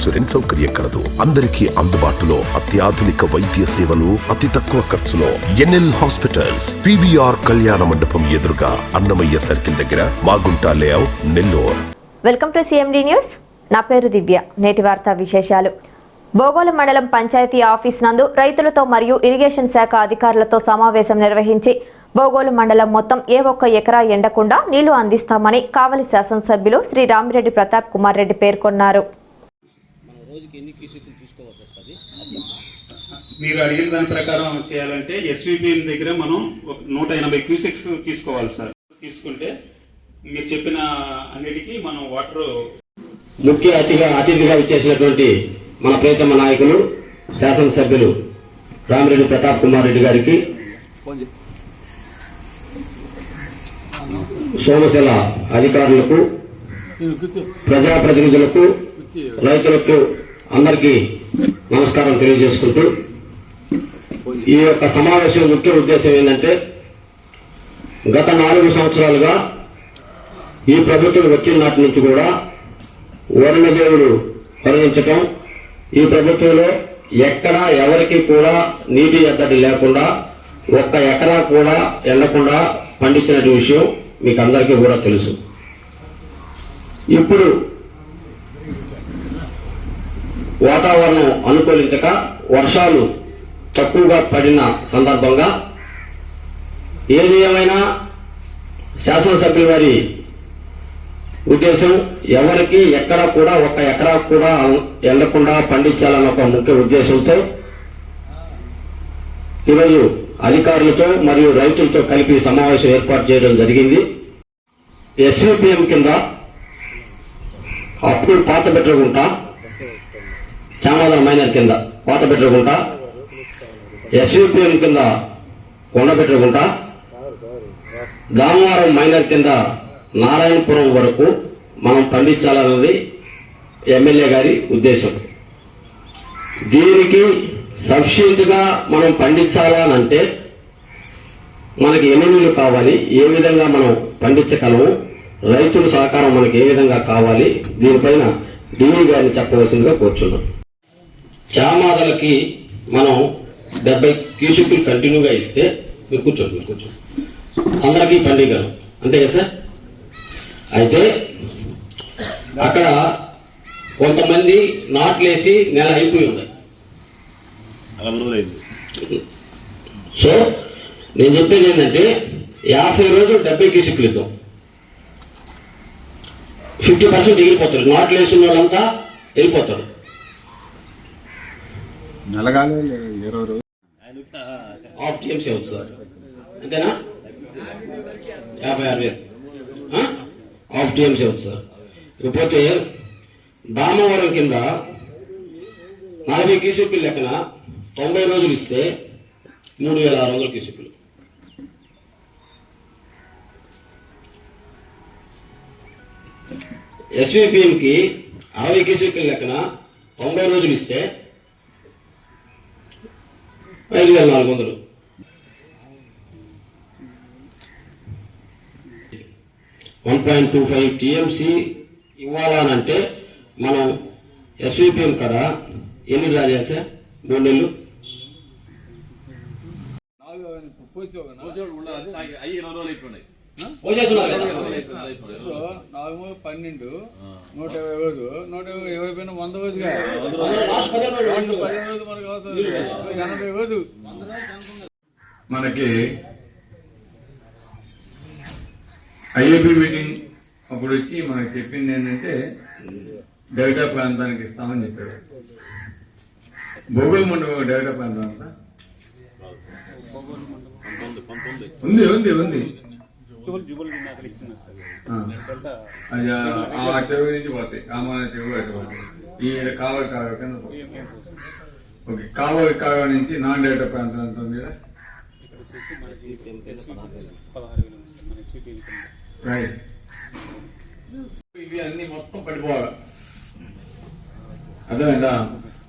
Insurance సౌకర్యం కలదు. అందరికీ అందుబాటులో అత్యాధునిక వైద్య సేవలు అతి తక్కువ ఖర్చులో. ఎన్ఎల్ హాస్పిటల్స్ పివిఆర్ కళ్యాణ మండపం ఎదురుగా అన్నమయ్య సర్కిల్ దగ్గర Magunta layout Nellore. Welcome to CMD news. నా పేరు దివ్య. నేటి వార్తా విశేషాలు. బోగోలు మండలం పంచాయతీ ఆఫీస్ నందు రైతులతో మరియు ఇరిగేషన్ శాఖ అధికారులతో సమావేశం నిర్వహించి బోగోలు మండలం మొత్తం ఏ ఒక్క ఎకరా ఎండకుండా నీళ్ళు అందిస్తామని కావలి శాసనసభ్యులు శ్రీ రామిరెడ్డి ప్రతాప్ కుమార్ రెడ్డి పేర్కొన్నారు. ఎన్ని తీసుకోవాల్సి వస్తుంది? మీరు అడిగిన దాని ప్రకారం చేయాలంటే ఎస్విబిఎం దగ్గర మనం ఒక నూట ఎనభై క్యూసెక్స్ తీసుకోవాలి సార్. తీసుకుంటే మీరు చెప్పిన అన్నిటికీ మనం వాటర్ ముఖ్య అతిథిగా అతిథిగా వచ్చేసినటువంటి మన ప్రియతమ నాయకులు శాసనసభ్యులు రామిరెడ్డి ప్రతాప్ కుమార్ రెడ్డి గారికి సోమశిల అధికారులకు ప్రజాప్రతినిధులకు రైతులకు అందరికీ నమస్కారం తెలియజేసుకుంటూ ఈ యొక్క సమావేశం ముఖ్య ఉద్దేశం ఏంటంటే గత నాలుగు సంవత్సరాలుగా ఈ ప్రభుత్వం వచ్చిన నాటి నుంచి కూడా వరుణదేవుడు పరిగణించటం ఈ ప్రభుత్వంలో ఎక్కడా ఎవరికి కూడా నీటి ఎద్దడి లేకుండా ఒక్క ఎకరా కూడా ఎండకుండా పండించిన విషయం మీకు అందరికీ కూడా తెలుసు. ఇప్పుడు వాతావరణం అనుకూలించక వర్షాలు తక్కువగా పడిన సందర్భంగా ఏది ఏమైనా శాసనసభ్యుల వారి ఉద్దేశం ఎవరికి ఎక్కడ కూడా ఒక ఎకరా కూడా ఎండకుండా పండించాలన్న ఒక ముఖ్య ఉద్దేశంతో ఈరోజు అధికారులతో మరియు రైతులతో కలిపి సమావేశం ఏర్పాటు చేయడం జరిగింది. ఎస్యూపీఎం కింద అప్పుడు పాత పెట్టకుండా చామల మైనర్ కింద కోట పెట్టుకుంటా ఎస్యూపీఎం కింద కొండ పెట్టుకుంటా దామవరం మైనర్ కింద నారాయణపురం వరకు మనం పండించాలన్నది ఎమ్మెల్యే గారి ఉద్దేశం. దీనికి సఫిషియెంట్ మనం మనం పండించాలనంటే మనకి ఎన్ని కావాలి ఏ విధంగా మనం పండించగలము రైతుల సహకారం మనకి ఏ విధంగా కావాలి దీనిపైన డిఈ గారిని చెప్పవలసిందిగా కోరుచున్నాం. చామాదలకి మనం డెబ్బై క్యూసిక్లు కంటిన్యూగా ఇస్తే మీరు కూర్చోండి మీరు కూర్చోండి. అందరికీ పండిగలం అంతే కదా సార్? అయితే అక్కడ కొంతమంది నాట్లేసి నెల అయిపోయి ఉన్నాయి. సో నేను చెప్పేది ఏంటంటే యాభై రోజులు డెబ్బై క్యూసిక్లు ఇద్దాం. ఫిఫ్టీ పర్సెంట్ ఎగిరిపోతారు. నాట్లు వేసిన వాళ్ళంతా వెళ్ళిపోతారు. నెలగాలి ఇరవై రోజులు. హాఫ్ టీఎంసీ అవుతుంది సార్. అంతేనా? యాభై ఆరు వేలు. హాఫ్ టీఎంసీ అవుతుంది సార్. ఇకపోతే దామవరం కింద నలభై క్యూసెక్కులు లెక్కన తొంభై రోజులు ఇస్తే మూడు వేల ఆరు వందల క్యూసెక్కులు. ఎస్విపిఎంకి అరవై క్యూసెక్కులు లెక్కన తొంభై రోజులు ఇస్తే ఐదు వేల నాలుగు వందలు. One point two five TMC ఇవ్వాలనంటే మనం ఎస్విపిఎం కాడ ఎన్ని డ్రా చేయాలి సార్? మూడు నెలలు. పోసేస్తున్నారు కదా? నాలుగు పన్నెండు నూట ఇరవై రోజు నూట ఇరవై ఇరవై పైన వంద లాస్ట్ పదిహేను రోజు మనకు అవసరం ఎనభై రోజు మనకి ఐఏపీ మీటింగ్ అప్పుడు వచ్చి మనకి చెప్పింది ఏంటంటే డెల్టా ప్రాంతానికి ఇస్తామని చెప్పారు. బొగుడు మండలం డెల్టా ప్రాంతం ఉంది ఉంది ఉంది. ఆ. ఆ- ఆ చెవి నుంచి పోతాయి చెవి అటు పోతాయి. ఈ కావలి కావ కింద. ఓకే కావలి కావ నుంచి నాన్ డేటా ప్రాంతం ఎంత ఉంది మన రైట్. ఇవి అన్ని మొత్తం పడిపోవాలి? అర్థమైందా?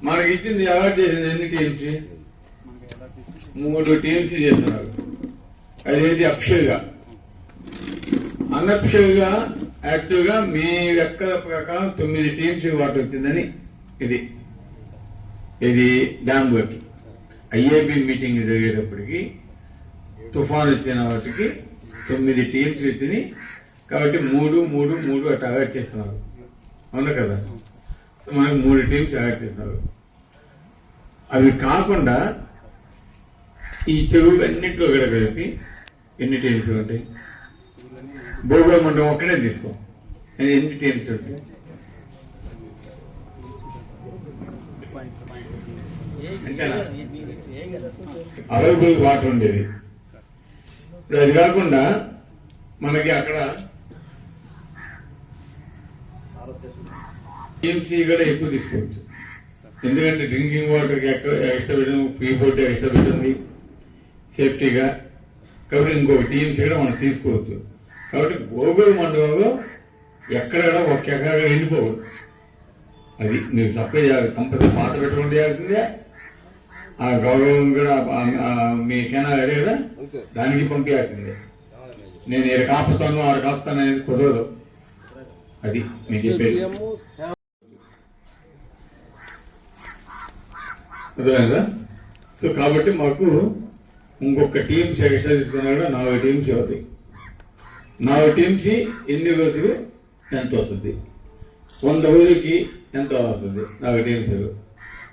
మనకి ఇచ్చింది అవార్డు చేసింది ఎన్ని తీసుకుంటే మూడు టీమ్స్ చేస్తున్నారు. అదేంటి అక్షయగా అనక్షయగా యాక్చువల్గా మీ లెక్కల ప్రకారం తొమ్మిది టీమ్స్ వాటర్ వచ్చిందని ఇది. ఇది డ్యామ్ వర్క్ ఐఏబి మీటింగ్ జరిగేటప్పటికి తుఫాన్ వచ్చిన వాటికి తొమ్మిది టీమ్స్ వచ్చినాయి కాబట్టి మూడు మూడు మూడు అట్లా అలర్ట్ చేస్తున్నారు. అవును కదా? సో మనకు మూడు టీమ్స్ అలర్ట్ చేస్తున్నారు. అవి కాకుండా ఈ చెరువులు అన్నింటిలో కూడా కలిపి ఎన్ని టీమ్స్ ఉంటాయి? భూగోళ మండలం ఒక్కడే తీసుకో. అది ఎన్ని టీమ్స్ ఉంటాయి? అవైలబుల్ వాటర్ ఉండేది. ఇప్పుడు అది కాకుండా మనకి అక్కడ టీఎంసీ కూడా ఎక్కువ తీసుకోవచ్చు. ఎందుకంటే డ్రింకింగ్ వాటర్ ఎక్కడ ఎక్స్ట్రా పెట్టడం ఫ్రీ బోట్ ఎక్స్ట్రా పెట్టింది సేఫ్టీగా కాబట్టి ఇంకొక టీఎంసీ కూడా మనం తీసుకోవచ్చు. కాబట్టి గోగుల్ మండలంలో ఎక్కడ కూడా ఒక ఎకరా వెళ్ళిపోవద్దు అది మీరు సప్లై చేయాలి కంపల్సరీ పాత పెట్టుకుంటే చేయాల్సిందే. ఆ గౌరవం కూడా మీ కెనాల్ కదా? దానికి పంపించాల్సిందే నేను ఇక్కడ కాపుతాను ఆడ కాపుతాను అనేది కుదరదు. అది మీకు చెప్పేది. అర్థమైందా? సో కాబట్టి మాకు ఇంకొక టీమ్స్ ఎక్స్ట్రా తీసుకున్నా కూడా నాలుగు టీమ్స్ అవుతాయి. నాలుగు టీమ్స్ ఎన్ని రోజులు ఎంత వస్తుంది? వంద రోజులకి ఎంత వస్తుంది నాలుగు టీమ్స్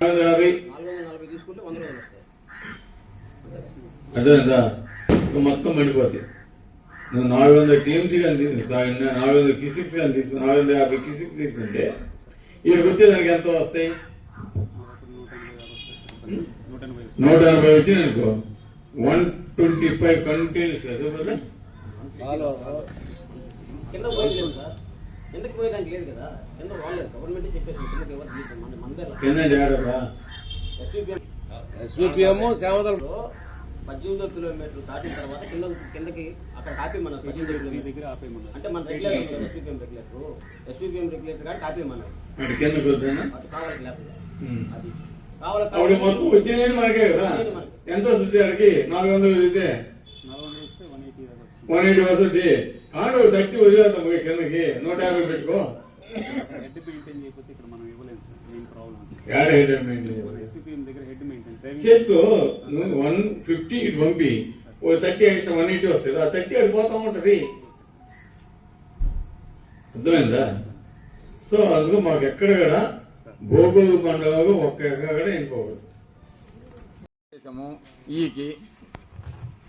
నాలుగు యాభై. నాలుగు నలభై తీసుకుంటే మొత్తం మండిపోతాయి నువ్వు నాలుగు వందల టీమ్స్ కానీ తీసుకుని నాలుగు వందల కిసిక్స్ కానీ తీసుకు నాలుగు వందల యాభై కిసిక్స్ తీసుకుంటే ఇక్కడికి వచ్చేదానికి ఎంత వస్తాయి? నూట ఎనభై యాభై వచ్చింది అనుకో. వన్ ట్వంటీ ఫైవ్ కంటిన్యూస్ కదా కింద పోయింది లేదు సార్? కిందకి పోయేదానికి లేదు కదా? కింద వాళ్ళు గవర్నమెంట్ చెప్పేసి కిందకి ఎవరు తీసుకోరు. మన చేమదల పద్దెనిమిదో కిలోమీటర్లు దాటిన తర్వాత కింద కిందకి అక్కడ కాపీ మన పద్దెనిమిదో కిలోమీటర్ దగ్గర ఆపేయమన్నారు. అంటే మన regulator SVPM regulator SVPM regulator కానీ కాపీ మన అటు కావాలి లేకపోతే. అది. కావాలి మొత్తం వచ్చేది మనకే కదా? ఎంత వస్తుంది నాలుగు వందలు వన్ ఎయిటీ వస్తుంది కాడు థర్టీ వదిలేద్దాం కిందకి. నూట యాభై పెట్టుకో. చేసుకో. నువ్వు వన్ ఫిఫ్టీ ఇటు పంపి. ఓ థర్టీ ఎక్స్ట్రా వన్ ఎయిటీ వస్తుంది. ఆ థర్టీ అది పోతా ఉంటది. అర్థమైందా? సో అందులో మాకు ఎక్కడ కూడా భోగోలు పండుగ ఒక్క ఎక్కడ చేసాము ఈకి.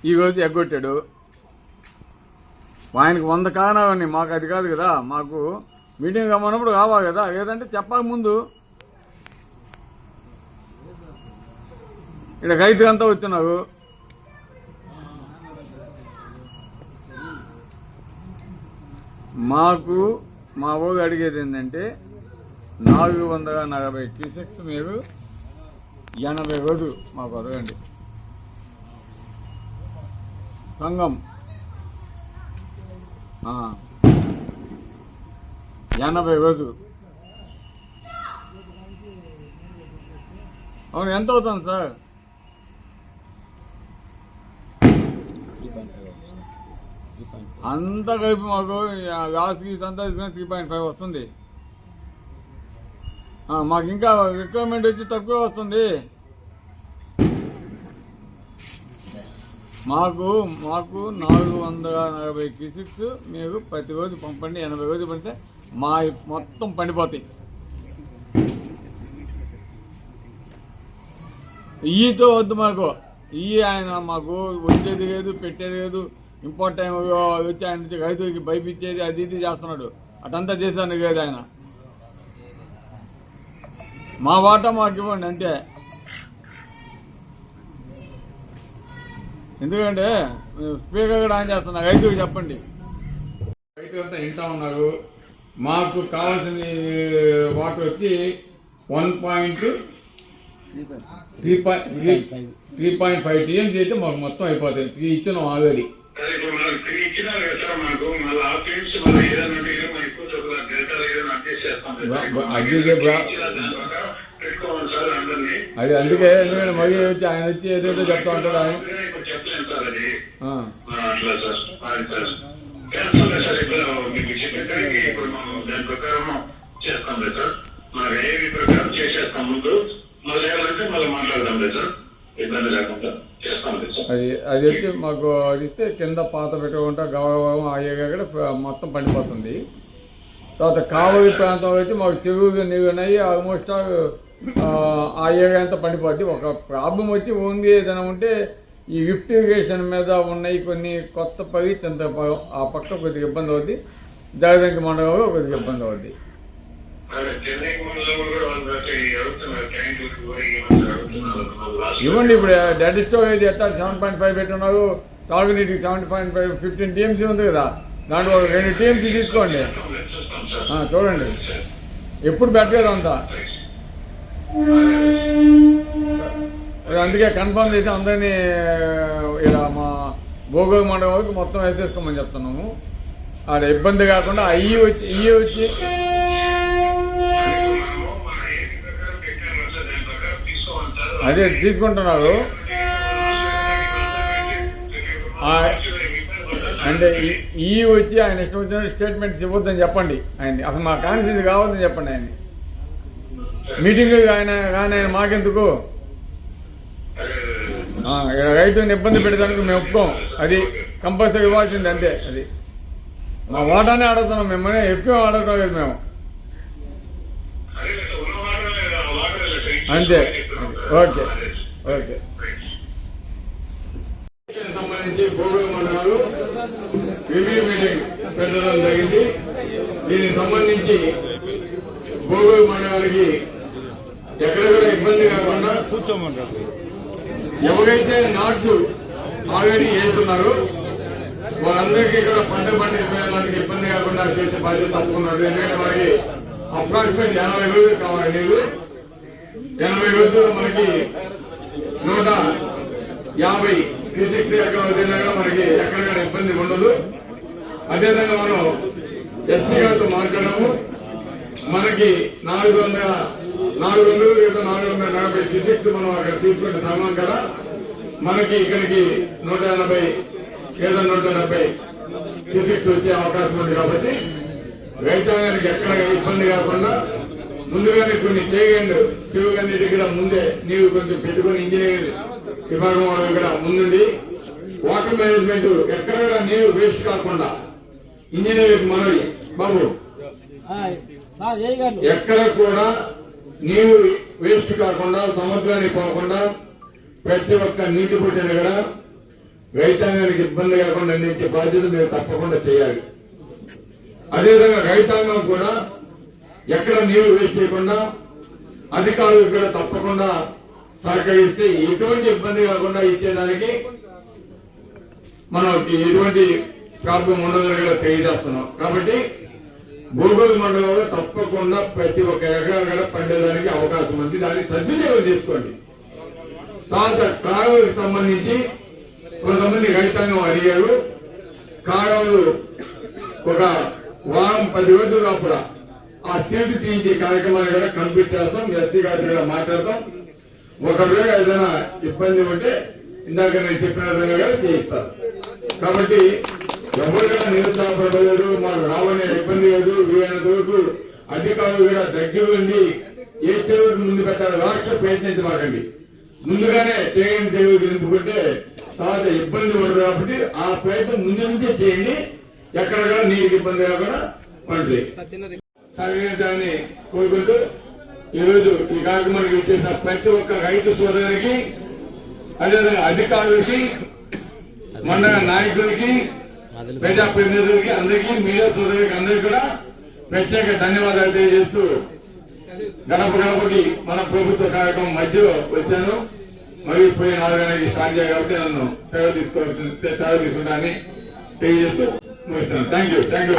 ఈ రోజు ఎగ్గొట్టాడు. ఆయనకు వంద కానవని మాకు అది కాదు కదా మాకు మీటింగ్ రమ్మన్నప్పుడు కావాలి కదా లేదంటే చెప్పక ముందు. ఇక్కడ రైతు అంతా వచ్చినావు మాకు మా ఊరు అడిగేది ఏంటంటే నాలుగు వందల నలభై క్యూసెక్స్ మీరు ఎనభై రోజులు మాకు అడగండి. సంఘం ఎనభై రోజులు అవును ఎంత అవుతుంది సార్? అంతా కలిపి మాకు లాస్ట్ గీస్ అంతా త్రీ పాయింట్ ఫైవ్ వస్తుంది. మాకు ఇంకా రిక్వైర్మెంట్ వచ్చి తక్కువ వస్తుంది. మాకు మాకు నాలుగు వందల నలభై క్యూసిక్స్ మీరు ప్రతిరోజు పంపండి ఎనభై రోజులు పడితే మా మొత్తం పండిపోతాయి. ఈతో వద్దు మాకు. ఈ ఆయన మాకు వచ్చేది లేదు పెట్టేది లేదు. ఇంపోర్ట్ టైం వచ్చి ఆయన నుంచి రైతులకి భయపించేది అది ఇది చేస్తున్నాడు. అటంతా చేశాను లేదు ఆయన. మా వాటా మాకు ఇవ్వండి అంతే. ఎందుకంటే స్పీకర్ కూడా ఆన్ చేస్తున్నా రైతుకు చెప్పండి. రైతు అంతా వింటా ఉన్నారు. మాకు కావాల్సిన వాటర్ వచ్చి one point three point three point five TMC అయితే మాకు మొత్తం అయిపోతుంది త్రీ ఇచ్చినాం ఆల్రెడీ. అడ్జస్ట్ అది అందుకే ఎందుకంటే మరీ వచ్చి ఆయన వచ్చి ఏదేదో చెప్తా ఉంటాడు ఆయన. అది అది వచ్చి మాకు అది ఇస్తే కింద పాత పెట్టుకుంటా అయ్యాక కూడా మొత్తం పండిపోతుంది. తర్వాత కావలి ప్రాంతం అయితే మాకు చెరువులు నీళ్ళు ఉన్నాయి ఆల్మోస్ట్ ఆ ఏరియా అంతా పండిపోద్ది. ఒక ప్రాబ్లం వచ్చి ఓన్లీ ఏదైనా ఉంటే ఈ లిఫ్ట్ ఇరిగేషన్ మీద ఉన్నాయి కొన్ని కొత్త పది చింత ఆ పక్క కొద్దిగా ఇబ్బంది అవుద్ది. జగదంకి మండలంలో కొద్దిగా ఇబ్బంది అవుద్ది. ఇవ్వండి ఇప్పుడు డెడ్ స్టోరేజ్ ఎట్టా సెవెన్ పాయింట్ ఫైవ్ పెట్టున్నారు. తాగునీటికి seven point five fifteen TMC ఉంది కదా. దాంట్లో ఒక రెండు టీఎంసీ తీసుకోండి. చూడండి. ఎప్పుడు పెట్టలేదు అంతా. అది అందుకే కన్ఫర్మ్ చేసి అందరినీ ఇలా మా భోగోగ మండలం వరకు మొత్తం వేసేసుకోమని చెప్తున్నాము. ఆడ ఇబ్బంది కాకుండా అయ్యి వచ్చి ఇయ్యి వచ్చి. అదే తీసుకుంటున్నారు. అంటే ఈ- ఈ వచ్చి ఆయన ఇష్టం వచ్చిన స్టేట్మెంట్స్ ఇవ్వద్దని చెప్పండి ఆయన్ని. అసలు మా కాన్ఫిడెన్స్ కావద్దని చెప్పండి ఆయన్ని. మీటింగ్ ఆయన కానీ ఆయన మాకెందుకు రైతుని ఇబ్బంది పెడతానికి మేము ఒప్పుకోం. అది కంపల్సరీ ఇవ్వాల్సింది అంతే అది. మా వాటానే అడుగుతున్నాం మిమ్మల్ని ఎక్కువ అడగటం లేదు మేము. అంతే ఓకే ఓకే. సంబంధించి భూగోళ మండలాలు రివ్యూ మీటింగ్ పెట్టడం జరిగింది. దీనికి సంబంధించి భూగోళ మండలానికి ఎక్కడ కూడా ఇబ్బంది కాకుండా కూర్చోమంటారు ఎవరైతే నాట్లు ఆల్రెడీ వేస్తున్నారో వారందరికీ కూడా పంట పండించడానికి ఇబ్బంది కాకుండా చేసే బాధ్యత తప్పుకున్నారు. ఎందుకంటే వారికి అప్రాక్సిమేట్ ఎనభై రోజులు కావాలి నీరు. ఎనభై రోజుల్లో మనకి నూట యాభై క్యూసిక్స్ వదిలినా కూడా మనకి ఎక్కడ కూడా ఇబ్బంది ఉండదు. అదేవిధంగా మనం ఎస్సీ గారితో మాట్లాడము. మనకి నాలుగు వందల నాలుగు వందలు లేదా నాలుగు వందల నలభై క్యూసిక్స్ మనం అక్కడ తీసుకుంటే సమానం కదా మనకి ఇక్కడికి నూట ఎనభై లేదా నూట డెబ్బై క్యూసిక్స్ వచ్చే అవకాశం ఉంది కాబట్టి రైతాంగానికి ఎక్కడ ఇబ్బంది కాకుండా ముందుగానే కొన్ని చేయండి. చెవుగన్నిటి కూడా ముందే నీవు కొంచెం పెట్టుకుని ఇంజనీర్ విభాగం వాళ్ళు కూడా ముందుండి. వాటర్ మేనేజ్మెంట్ ఎక్కడ కూడా నీరు వేస్ట్ కాకుండా ఇంజనీర్ మనవి. బాబు ఎక్కడ కూడా నీరు వేస్ట్ కాకుండా సముద్రానికి పోకుండా ప్రతి ఒక్క నీటి పుట్టిన కూడా రైతాంగానికి ఇబ్బంది కాకుండా అందించే బాధ్యత మీరు తప్పకుండా చేయాలి. అదేవిధంగా రైతాంగం కూడా ఎక్కడ నీరు వేస్ట్ చేయకుండా అధికారులు కూడా తప్పకుండా సహకరిస్తే ఎటువంటి ఇబ్బంది కాకుండా ఇచ్చేదానికి మనం ఎటువంటి ప్రాబ్లం ఉండదని కూడా తెలియజేస్తున్నాం. కాబట్టి భూగోళ మండలంలో తప్పకుండా ప్రతి ఒక్క ఎకరా కూడా పండేదానికి అవకాశం ఉంది. దాన్ని సద్వినియోగం చేసుకోండి. తర్వాత కాలువలకు సంబంధించి కొంతమంది రైతాంగం అడిగారు. కాలువలు ఒక వారం పది రోజులు అప్పుడు ఆ సీటు తీయించే కార్యక్రమాన్ని కూడా కంప్లీట్ చేస్తాం. ఎస్సీ గారితో కూడా మాట్లాడతాం. ఒకవేళ ఏదైనా ఇబ్బంది ఉంటే ఇందాక నేను చెప్పిన విధంగా కూడా చేయిస్తారు కాబట్టి ఎవరు కూడా నిరుత్సాహపడలేదు మాకు రావనే ఇబ్బంది లేదు వీలైనంత వరకు అధికారులు కూడా దగ్గర ఉండి ఏ చెరువుకు ముందు పెట్టాలి రాష్ట్ర ప్రయత్నించమాకండి ముందుగానే ట్రైన్ చెరువు నింపుకుంటే తర్వాత ఇబ్బంది ఉండదు కాబట్టి ఆ ప్రయత్నం ముందు నుంచే చేయండి. ఎక్కడ కూడా నీటికి ఇబ్బంది కాకుండా పడుతుంది సహకరించాలని కోరుకుంటూ ఈరోజు ఈ కార్యక్రమానికి వచ్చేసిన ప్రతి ఒక్క రైతు సోదరునికి అదేవిధంగా అధికారులకి మండల నాయకులకి ప్రజా ప్రతినిధులకి అందరికీ మీడియా సోదరులకి అందరికీ కూడా ప్రత్యేక ధన్యవాదాలు తెలియజేస్తూ గడప గడపకి మన ప్రభుత్వ కార్యక్రమం మధ్యలో వచ్చాను. మరి పోయి నాలుగు అనేది స్టార్ట్ చేయాలి కాబట్టి నన్ను సెలవు తీసుకోవాల్సి సెలవు తీసుకుంటానని తెలియజేస్తూ ముగిస్తాను థ్యాంక్ యూ. Thank you.